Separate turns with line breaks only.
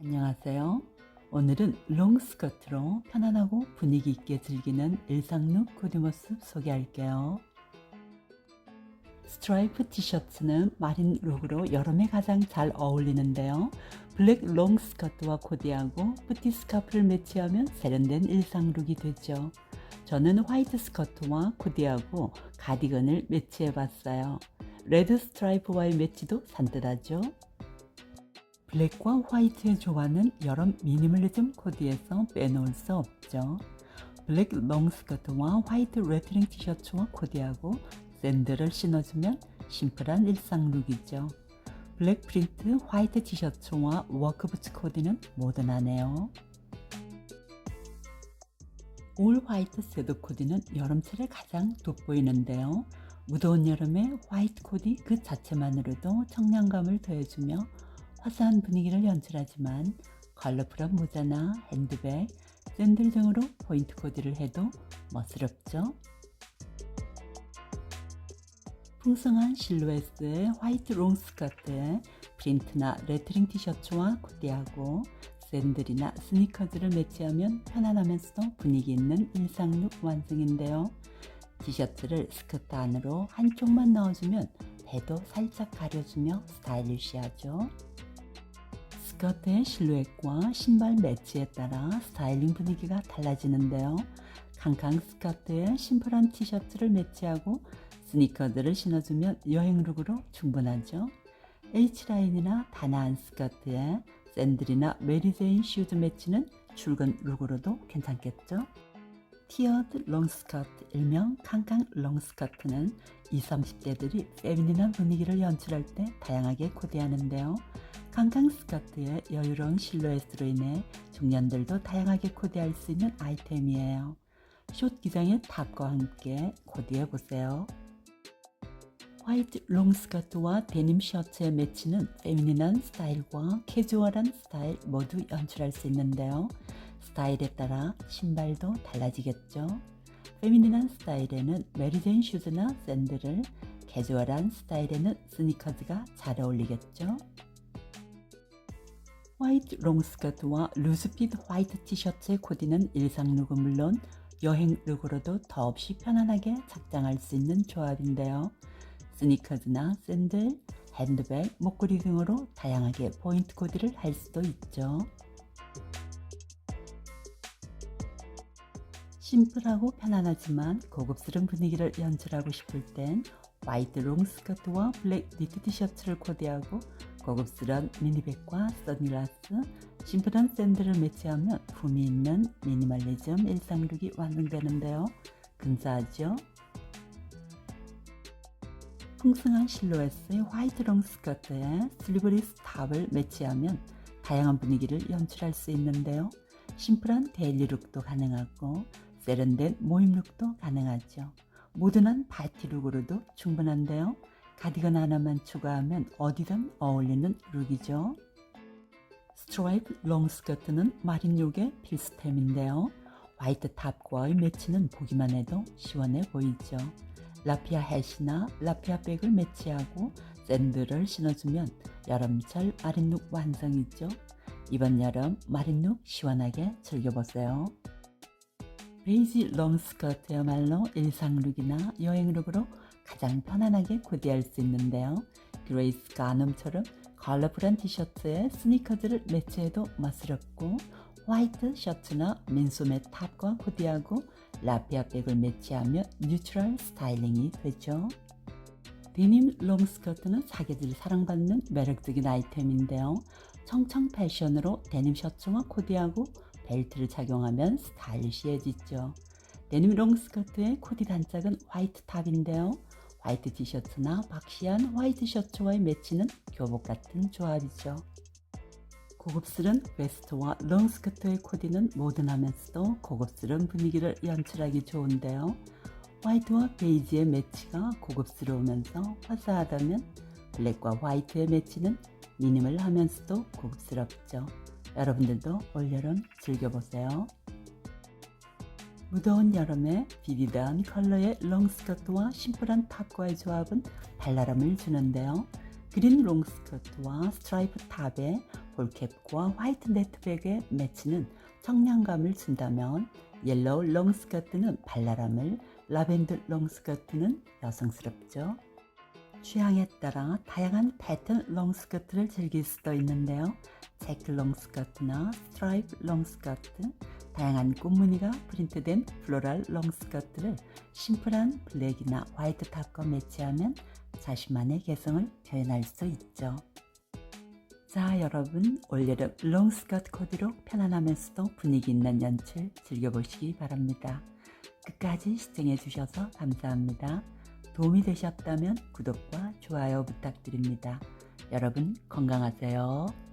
안녕하세요. 오늘은 롱 스커트로 편안하고 분위기 있게 즐기는 일상룩 코디 모습 소개할게요. 스트라이프 티셔츠는 마린 룩으로 여름에 가장 잘 어울리는데요. 블랙 롱 스커트와 코디하고 뿌티 스카프를 매치하면 세련된 일상룩이 되죠. 저는 화이트 스커트와 코디하고 가디건을 매치해봤어요. 레드 스트라이프와의 매치도 산뜻하죠. 블랙과 화이트의 조화는 여름 미니멀리즘 코디에서 빼놓을 수 없죠. 블랙 롱 스커트와 화이트 레트링 티셔츠와 코디하고 샌들을 신어주면 심플한 일상 룩이죠. 블랙 프린트 화이트 티셔츠와 워크부츠 코디는 모던하네요. 올 화이트 세드 코디는 여름철에 가장 돋보이는데요. 무더운 여름에 화이트 코디 그 자체만으로도 청량감을 더해주며 화사한 분위기를 연출하지만 컬러풀한 모자나 핸드백, 샌들 등으로 포인트 코디를 해도 멋스럽죠. 풍성한 실루엣의 화이트 롱 스커트에 프린트나 레터링 티셔츠와 코디하고 샌들이나 스니커즈를 매치하면 편안하면서도 분위기 있는 일상룩 완성인데요. 티셔츠를 스커트 안으로 한쪽만 넣어주면 배도 살짝 가려주며 스타일리시하죠. 스커트의 실루엣과 신발 매치에 따라 스타일링 분위기가 달라지는데요. 캉캉 스커트에 심플한 티셔츠를 매치하고 스니커즈를 신어주면 여행룩으로 충분하죠. H라인이나 단아한 스커트에 샌들이나 메리제인 슈즈 매치는 출근 룩으로도 괜찮겠죠. 티어드 롱스커트 일명 캉캉 롱스커트는 20, 30대들이 페미닌한 분위기를 연출할 때 다양하게 코디하는데요. 캉캉 스커트의 여유로운 실루엣으로 인해 중년들도 다양하게 코디할 수 있는 아이템이에요. 숏 기장의 탑과 함께 코디해 보세요. 화이트 롱 스커트와 데님 셔츠의 매치는 페미닌한 스타일과 캐주얼한 스타일 모두 연출할 수 있는데요. 스타일에 따라 신발도 달라지겠죠. 페미닌한 스타일에는 메리제인 슈즈나 샌들을, 캐주얼한 스타일에는 스니커즈가 잘 어울리겠죠. 화이트 롱 스커트와 루즈핏 화이트 티셔츠의 코디는 일상 룩은 물론 여행 룩으로도 더없이 편안하게 착장할 수 있는 조합인데요. 스니커즈나 샌들, 핸드백, 목걸이 등으로 다양하게 포인트 코디를 할 수도 있죠. 심플하고 편안하지만 고급스러운 분위기를 연출하고 싶을 땐 화이트 롱 스커트와 블랙 니트 티셔츠를 코디하고 고급스러운 미니백과 선글라스, 심플한 샌들을 매치하면 품이 있는 미니멀리즘 일상룩이 완성되는데요. 근사하죠? 풍성한 실루엣의 화이트 롱 스커트에 슬리브리스 탑을 매치하면 다양한 분위기를 연출할 수 있는데요. 심플한 데일리 룩도 가능하고 세련된 모임 룩도 가능하죠. 모던한 파티 룩으로도 충분한데요. 가디건 하나만 추가하면 어디든 어울리는 룩이죠. 스트라이프 롱 스커트는 마린 룩의 필수템인데요. 화이트 탑과의 매치는 보기만 해도 시원해 보이죠. 라피아 햇이나 라피아 백을 매치하고 샌들을 신어주면 여름철 마린룩 완성이죠. 이번 여름 마린룩 시원하게 즐겨보세요. 베이지 롱 스커트야말로 일상룩이나 여행룩으로 가장 편안하게 코디할 수 있는데요. 그레이스 가넘처럼 컬러풀한 티셔츠에 스니커즈를 매치해도 멋스럽고 화이트 셔츠나 민소매 탑과 코디하고 라피아 백을 매치하며 뉴트럴 스타일링이 되죠. 데님 롱 스커트는 사계절 사랑받는 매력적인 아이템인데요. 청청 패션으로 데님 셔츠와 코디하고 벨트를 착용하면 스타일리시해지죠. 데님 롱 스커트의 코디 단짝은 화이트 탑인데요. 화이트 티셔츠나 박시한 화이트 셔츠와의 매치는 교복 같은 조합이죠. 고급스런 웨스트와 롱 스커트의 코디는 모던하면서도 고급스러운 분위기를 연출하기 좋은데요. 화이트와 베이지의 매치가 고급스러우면서 화사하다면 블랙과 화이트의 매치는 미니멀하면서도 고급스럽죠. 여러분들도 올여름 즐겨보세요. 무더운 여름에 비비드한 컬러의 롱스커트와 심플한 탑과의 조합은 발랄함을 주는데요. 그린 롱스커트와 스트라이프 탑에 볼캡과 화이트 네트백의 매치는 청량감을 준다면 옐로우 롱스커트는 발랄함을, 라벤더 롱스커트는 여성스럽죠. 취향에 따라 다양한 패턴 롱스커트를 즐길 수도 있는데요. 체크 롱스커트나 스트라이프 롱스커트, 다양한 꽃무늬가 프린트된 플로럴 롱스커트를 심플한 블랙이나 화이트 탑과 매치하면 자신만의 개성을 표현할 수 있죠. 자, 여러분, 올여름 롱스커트 코디로 편안하면서도 분위기 있는 연출 즐겨보시기 바랍니다. 끝까지 시청해 주셔서 감사합니다. 도움이 되셨다면 구독과 좋아요 부탁드립니다. 여러분 건강하세요.